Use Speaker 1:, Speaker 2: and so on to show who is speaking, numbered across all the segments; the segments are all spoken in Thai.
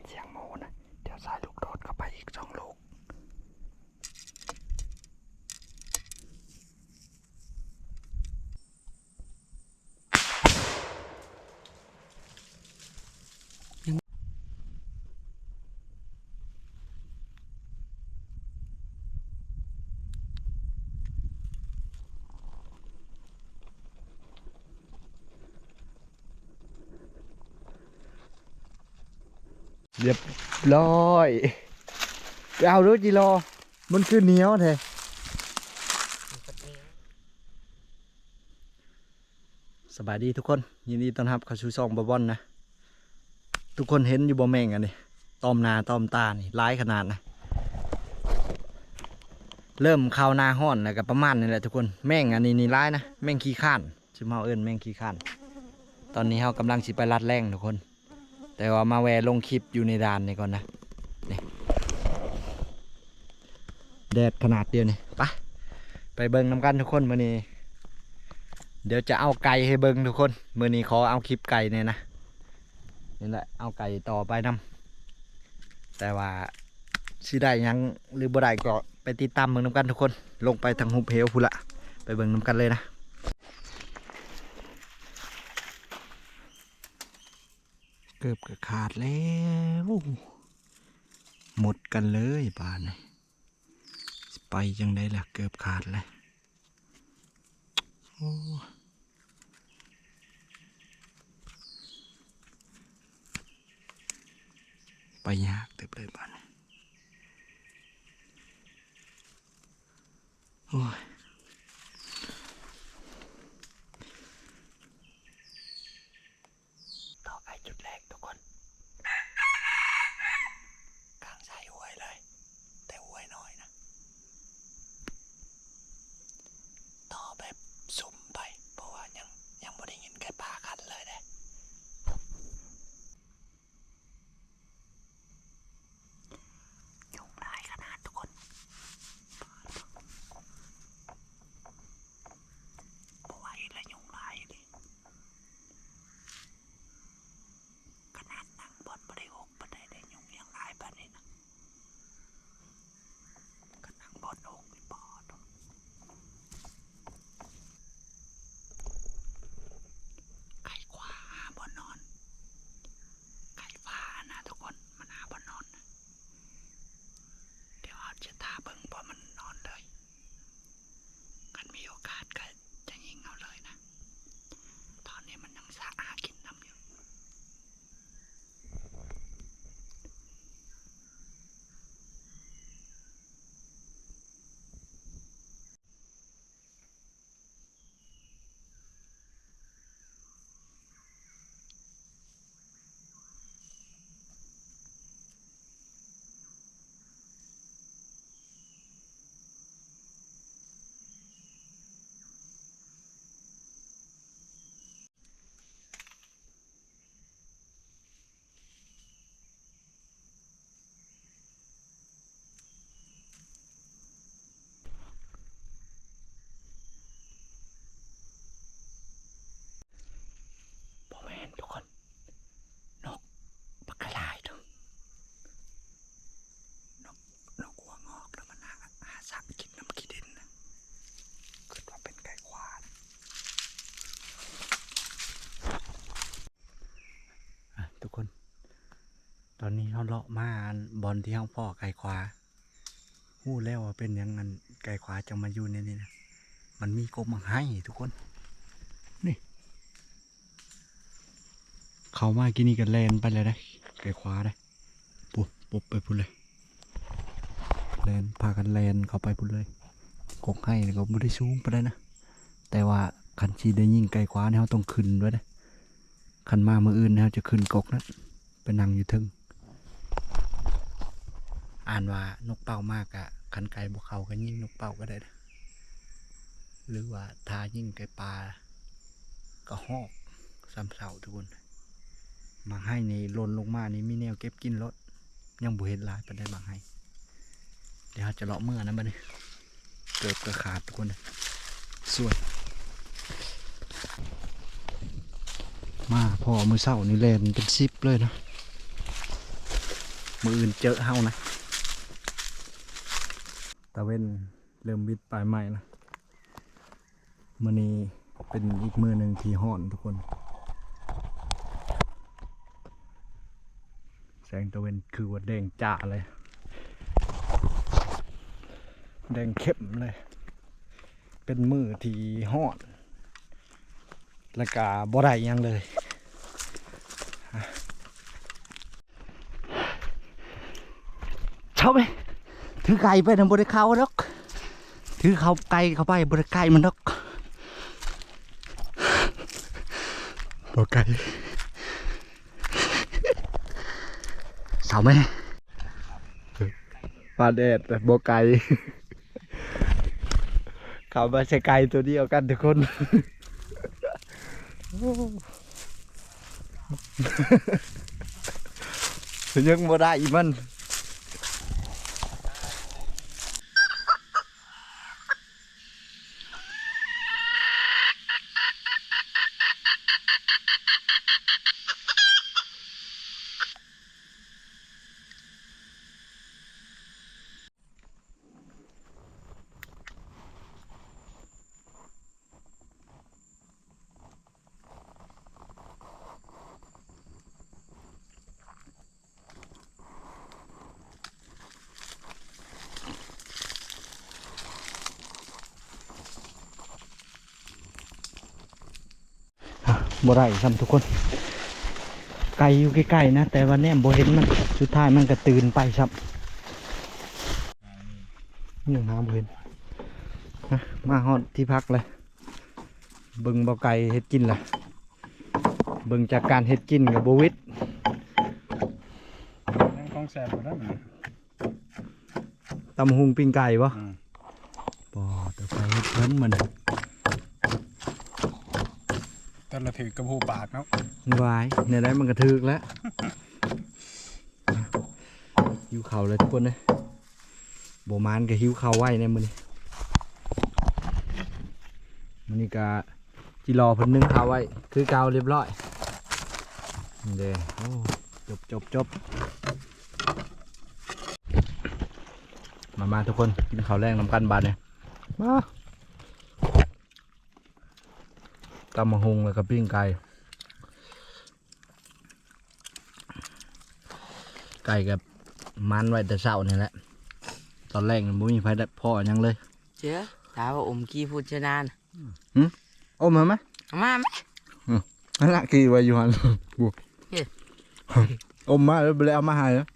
Speaker 1: นเสียงหมูนะ เดี๋ยวสายลูกโดดเข้าไปอีกสองลูก เรียบร้อยไปเอาดูจิโลมันคือเหนียวแท้สบายดีทุกคน ยินดีต้อนรับเข้าสู่ช่องบอบอนนะ ทุกคนเห็นอยู่บ่แม่งอันนี้ตอมนาตอมตานี่ร้ายขนาดนะ เริ่มเข้าหน้าห้อนแล้วก็ประมาณนี้แหละทุกคนแม่งอันนี้นี่ร้ายนะ แม่งขี้ข้านชิมเฮาเอิ้นแม่งขี้ข้าน ตอนนี้เฮากำลังสิไปรัดแรงทุกคน แต่ว่ามาแวลงคลิปอยู่ในด่านนี่ก่อนนะนี่แดดขนาดเดียวนี่ไปไปเบิ่งน้ำกันทุกคนมื้อนี้ เดี๋ยวจะเอาไก่ให้เบิ่งทุกคนมื้อนี้ขอเอาคลิปไก่เนี่ยนะนี่แหละเอาไก่ต่อไปนํแต่ว่าสิได้ยังหรือบ่ได้ก็ไปติดตามเบิ่งน้ำกันทุกคน ลงไปทางหุบเหวพุ่นละไปเบิ่งน้ำกันเลยนะ เกือบจะขาดแล้วหมดกันเลยป่านนี้ไปจังได้ล่ะเกือบขาดเลยโอ้ไปยากเต็มเลยบ้าน อนนี้เขาเลาะมาอันบอลที่ห้องพ่อไก่ควาหู้แล้วว่าเป็นยังงันไก่ควาจะมาอยู่ในนี้นะมันมีกบมาให้ทุกคน นี่ เขามากินนี่กันแลนไปเลยได้ไก่ขวาได้ปุ๊บปุ๊บไปพุ่นเลยแลนพากันแลนเข้าไปพุ่นเลยกกให้ก็ไม่ได้สูงไปได้นะแต่ว่าคันชีได้ยิงไก่ขวาเนี่ยเราต้องขึ้นด้วยนะคันมาเมื่ออื่นเนี่ยจะขึ้นกกนั้นไปนั่งอยู่ทึง อ่านว่านกเป่ามากอะคันไก่บวเขาก็ยิ่งนกเป่าก็ได้นะหรือว่าทายิ่งไก่ปลาก็หอกซ้ำเสาทุกคนบาให้ในี่หล่นลงมานี่มีแนวเก็บกินรถยังบุเห็นลายไปได้บางให้ เดี๋ยวจะเลาะเมื่อนะบัดนี้เกือบกระขาดทุกคนสวย มาพอมือเศร้านี่แลนเป็นซิปเลยนะมืออื่นเจอเฮานะ เว้นเริ่มวิดปลายใหม่นะมื้อนี้เป็นอีกมือหนึ่งที่ห่อนทุกคน แสงตะเวนคือว่าแดงจ่าเลย แดงเข้มเลย เป็นมือที่ฮอดแล้วก็บ่ได้ยังเลยช่าไป ถือไก่ไปนะบ่ได้เข้าดอก ถือเขาไก่เข้าไปบ่ได้ไก่มันดอกบ่ไก่เสาไหมปลาแดดแต่บ่ไก่เขามาใช้ไก่ตัวเดียวกันทุกคนยังบ่ได้อีมัน บ่ได้ซ้ำทุกคน ไก่อยู่ใกล้ๆนะ แต่ว่าแนมบ่เห็นมันสุดท้ายมันก็ตื่นไปซ้ำยังหาบ่เห็นนะมาฮอดที่พักเลยเบิ่งบ่ไก่เฮ็ดกินล่ะเบิ่งจากการเฮ็ดกินกับบ่วิด
Speaker 2: นั่งกองแสบหมดแล้วมั้ย
Speaker 1: ตำหุงปิ้งไก่บ่
Speaker 2: อืม
Speaker 1: บ่แต่ไก่เฮ็ดเพิ่นมัน
Speaker 2: แต่ละถือกระพูปากเนาะ
Speaker 1: วายเนี่ยได้มันกระทึกแล้ว หิวเข่าเลยทุกคนเลยโบมานก็หิวเข่าวไว้ในมือนี้มันนี่ก็จิรอเพิ่นนึ่งข้าไว้ คือเกาวเรียบร้อยเด้โอ้จบจบจบมา มาทุกคนกินข้าวแรงน้ำกันบาดเนี่ยมาตำมะฮุงแล้วก็ปิ้งไก่ไก่กับมันไว้แต่เช้านี่แหละ ตอนแรกมันไม่มีไฟได้พ่อหยังเลย
Speaker 3: เชื่อถามว่าอมกี้พูดชนาน
Speaker 1: โอ้มาไหม
Speaker 3: เอามาไหม
Speaker 1: นั่นละกี่ไว้อยู่หันกู
Speaker 3: เฮ้ย
Speaker 1: อมมาแล้วไปเลยเอามาใหายแล้ว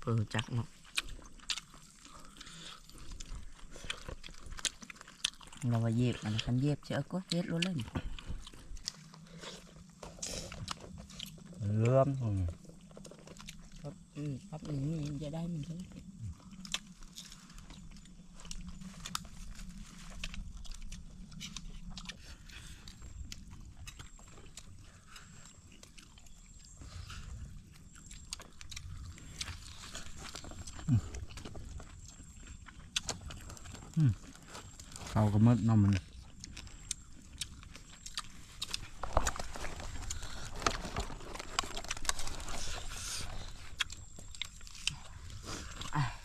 Speaker 3: เปิดจักเนาะ เราว่าเย็บมันคันเย็บเชื่อก็เย็บรู้เลย
Speaker 1: เริ่ม
Speaker 3: ครับอืมครับอันนี้จะได้มันเล
Speaker 1: มดน้องมัน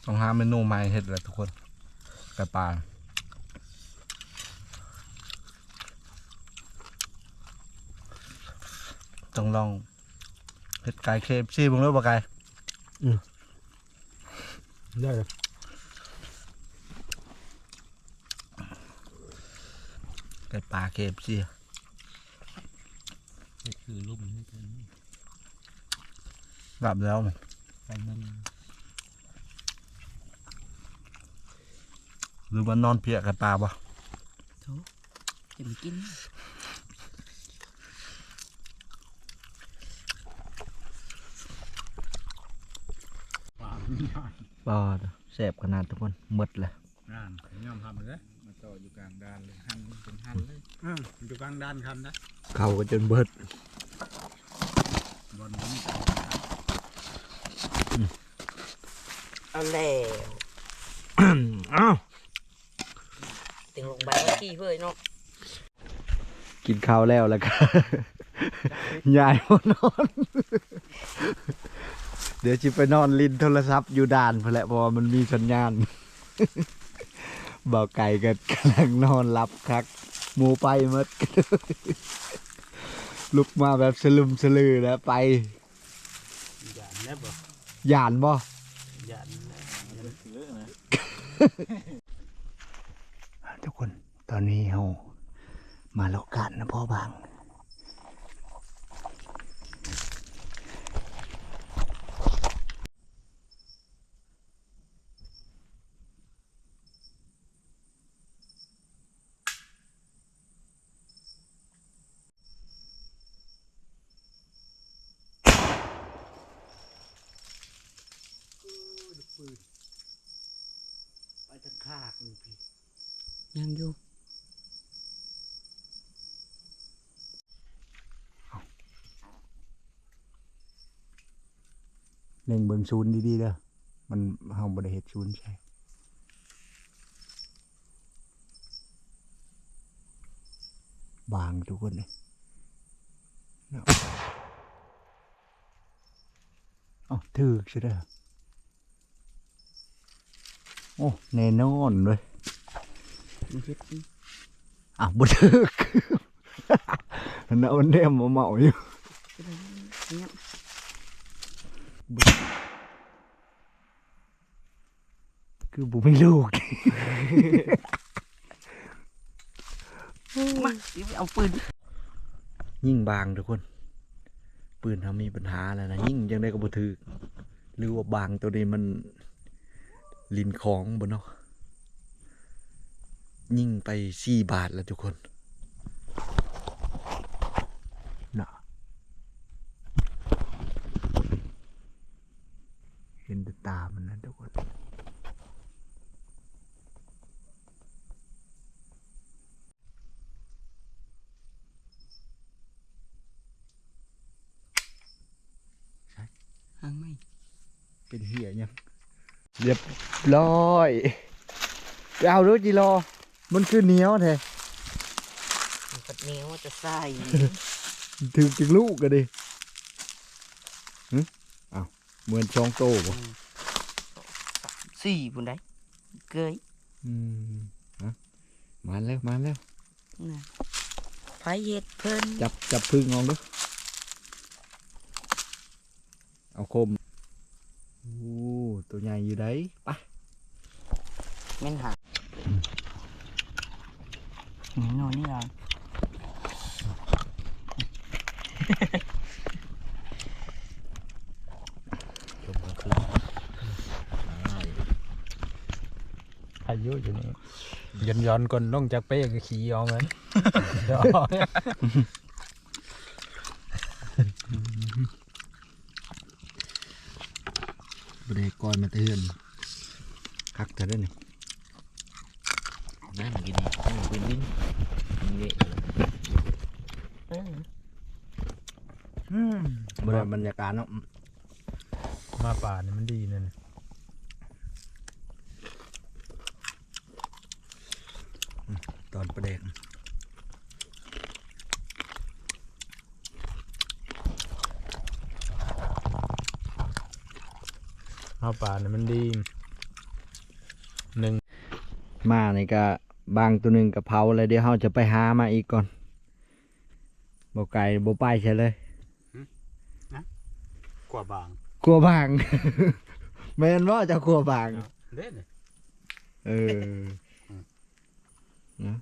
Speaker 1: ต้องหาเมนูใหม่เห็ดเลยทุกคนไก่ปลาต้องลองเห็ดไก่เคฟซีบึงรู้ปะไก่
Speaker 2: ได้เลย
Speaker 1: ไก่ปลาเคฟซี
Speaker 3: คือลุ่มนี่เป็น
Speaker 1: กลับแล้ว
Speaker 3: ไปมัน
Speaker 1: หรือว่านอนเพียไก่ปลาปะ
Speaker 3: จะมีกิน
Speaker 2: ปาก
Speaker 1: ปลาแสบขนาดทุกคนหมดเลย
Speaker 2: งานยอมทำเลยมา ต่ออยู่กลางดานเลยหันเป็นหันเลยอืมอยู่กลางดานคันนะ
Speaker 1: เขาก็จนเบิด
Speaker 2: บอลนี้
Speaker 3: เอาแล้ว
Speaker 1: อ้าว
Speaker 3: ถึงลงไปเมื่อกี้เพื่อนเนาะ
Speaker 1: กินข้าวแล้วแล้วก็ยายมานอน เดี๋ยวจิไปนอนลินโทรศัพท์อยู่ด่านพอแหละเพราะว่ามันมีสัญญาณ บ่าวไก่ก็กำลังนอนรับครับหมูไปหมดลุกมาแบบสลึมสลือแล้วไป
Speaker 3: หยาดแล้วบ่
Speaker 1: หยานบ่
Speaker 3: หยาดแล้ว
Speaker 2: เยอะนะ
Speaker 1: ทุกคนตอนนี้เรามาโลกันนะพ่อบาง ไปทางคากนี่พี่
Speaker 3: ยังอยู่
Speaker 1: เล็งเบิงศูนย์ดีๆเด้อมันเฮาบ่ได้เฮ็ดศูนย์ใช่บางทุกคนเลยเนาะเอ๋อถือใช่เด้อโอ้แน่นอนเลย
Speaker 3: มันเฮ็ดนี่
Speaker 1: อะบ่ถึกน่ะมันเนมมาเมาอยู่
Speaker 3: เลยเงี้ย
Speaker 1: คือบ่มีลูก
Speaker 3: มาเดี๋ยวไปเอาปืน
Speaker 1: ยิ่งบางทุกคน ปืนทำมีปัญหาแล้วนะยิ่งยังได้ก็บ่ถึกหรือว่าบางตัวนี้มันลินของบ่เนาะยิ่งไปสี่บาทแล้วทุกคนน่ะเห็นแต่ตามันนะทุกคน
Speaker 3: หางไม่
Speaker 1: เป็นเหี้ยยังเรียบร้อยไปเอารถจีรอ มันคือเหนียวแท้
Speaker 3: มันกัดแนวจะใส่
Speaker 1: ถึงจึงลูกกันดิหึอ้าวเหมือนช่องโตบ่
Speaker 3: สี่บุญได้เกย
Speaker 1: อืมฮะมาแล้วมาแล้ว
Speaker 3: น่ะไผเฮ็ดเพิ่น
Speaker 1: จับจับพึ่งงองดูเอาคมโอ้ตัวใหญ่อยู่ได้ไป
Speaker 3: แม่นหานี่นอนนี่ล่ะ
Speaker 1: ชมกลางคืน
Speaker 2: อายุอยู่นี่ย้อนย้อนๆก่อนลงจากเป้ก็ขี่เอาเงินเดี๋ยว
Speaker 1: บริกรมาเตือนคักแต่ได้นี่
Speaker 3: นั่นกินนี่มันเป็นวิ่งมันเละเออบ
Speaker 1: ริบรรยากาศเนาะ
Speaker 2: มาป่านี่มันดีนั่น
Speaker 1: ตอน ประเด็น
Speaker 2: มาป่านี่มันดีหนึ่ง
Speaker 1: มานี่ก็บางตัวหนึ่งกับเผาเลยเดี๋ยวเราจะไปหามาอีกก่อนบ่ไก่บ่ไปใช่เลย
Speaker 2: กว่าบาง
Speaker 1: กลัวบางแม่นว่าจะกลัวบาง
Speaker 2: เด่น
Speaker 1: เออนะ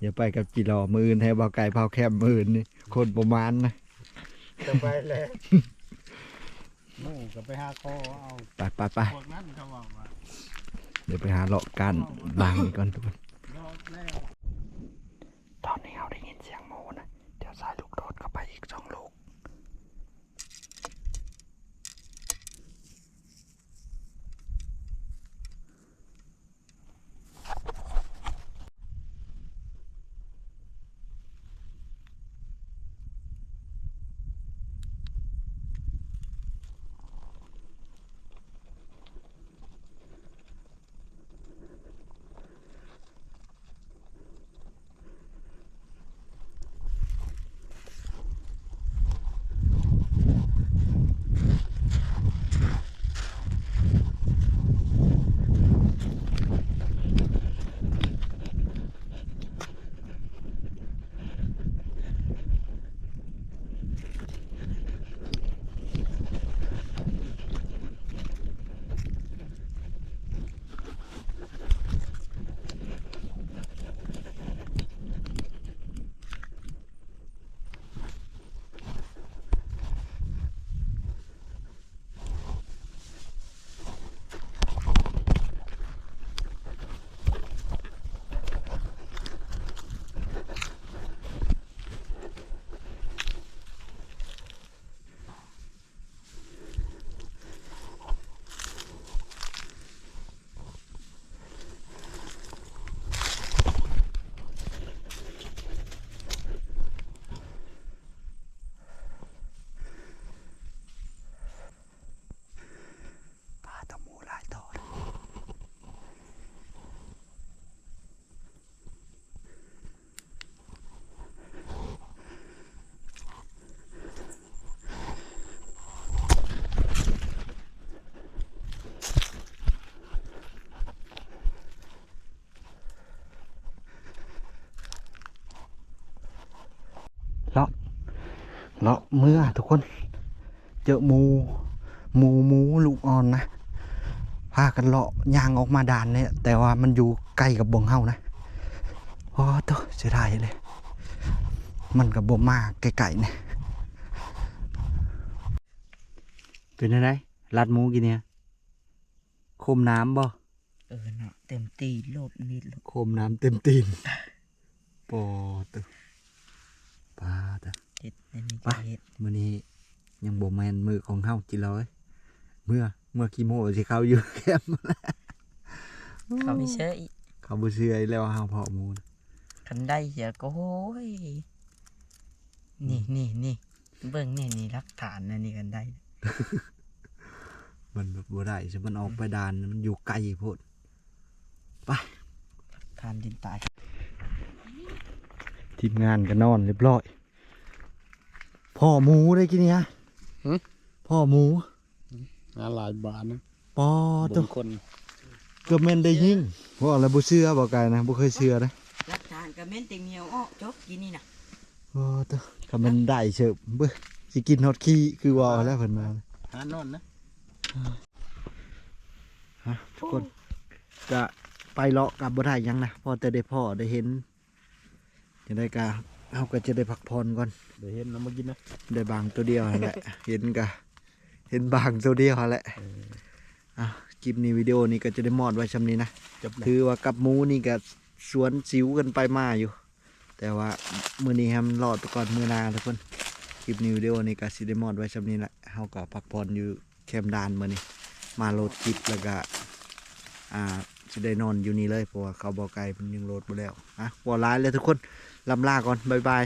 Speaker 1: ไปเดี๋ยวไปกับจีรอมืออนให้บ่ไก่เผาแคบมืออนนี่คนประมาณนะ
Speaker 2: จะไปแล้วนู่ก็ไปหาคอเอา
Speaker 1: ไปไปไป
Speaker 2: พวกนั้นเขาบอกว่า
Speaker 1: เดี๋ยวไปหาเลาะกันบางนี่ก่อนทุกคน
Speaker 2: รอบแร
Speaker 1: ก เลาะเมื่อทุกคน เจอหมูหมูหมูลูกอ่อนนะพากันเลาะยางออกมาด่านเนี่ยแต่ว่ามันอยู่ใกล้กับบงเฮานะโอ้ตัวเสียดายเลย มันกับบ่มาไกลๆเนี่ยเป็นไงลัดหมูกินเนี่ยโคมน้ำบ่
Speaker 3: เออเนาะเต็มตีโลดมีด
Speaker 1: โคมน้ำเต็มตีนปอตัวปลาตัว
Speaker 3: เห็ดในนี้
Speaker 1: ไป
Speaker 3: ก็เห็ด
Speaker 1: มื่อนี้ยังบ่แมนมือของเฮาจิร้อยเมื่อเมื่อขี้โมสิเขาอยู่แคมป์
Speaker 3: เขาไม่เชื่ออีก
Speaker 1: เขาบ่เชื่ออีแล้วว่าเฮาเพาะหมูนะ
Speaker 3: คันได้เสียก็โอ้ยนี่นี่นี่เบิ่งนี่นี่รักฐานนะนี่กันได้
Speaker 1: มันแบบบ่ได้สิมันออกไปดานมันอยู่ไกลโพด
Speaker 3: ฐานดินตาย
Speaker 1: ทีมงานก็นอนเรียบร้อย พ่อหมูได้กินเนี่ย
Speaker 2: หึ
Speaker 1: พ่อหมู
Speaker 2: งานหลายบาทนะ
Speaker 1: ปอตัว
Speaker 2: คน
Speaker 1: เกือบแม่นได้ยิงว่าอะไรบ่เชื่อบ่ไกลนะบ่เคยเชื่อนะ
Speaker 3: รักฐานกับเม้นเต็งเหนียวอ้อจบกินนี่นะ
Speaker 1: โอ้ตัวก็มันได้เชิบเบ้อสิกินฮอดขี้คือว่าแล้วเพิ่นมา
Speaker 2: หานอนนะ
Speaker 1: ฮะทุกคนก็ไปเลาะกับบ่ได้หยังนะพอแต่ได้พ่อได้เห็นจะได้กะ เฮาก็จะได้พักผ่อนก่อน
Speaker 2: เดี๋ยวเห็นน้ำมากินนะ
Speaker 1: ได้บางตัวเดียวนั่นแหละ เห็นกะเห็นบางตัวเดียวนั่นแหละอะคลิปนี้วิดีโอนี้ก็จะได้มอดไว้ชำนี้นะ
Speaker 2: จบเลย
Speaker 1: ถือว่ากับหมูนี่ก็สวนสิวกันไปมาอยู่ แต่ว่ามื้อนี้ให้มันรอดไปก่อนมื้อหนาทุกคนคลิปนี้วิดีโอนี้ก็สิได้มอดไว้ชำนี้แหละเฮาก็พักผ่อนอยู่แคมป์ดานมื้อนี้มาโหลดคลิปแล้วก็อ่าจะได้นอนอยู่นี่เลยเพราะว่าเขาบอกไกลมันยังโหลดไปแล้วอะวอลไลน์เลยทุกคน ลำลาก่อน บ๊ายบาย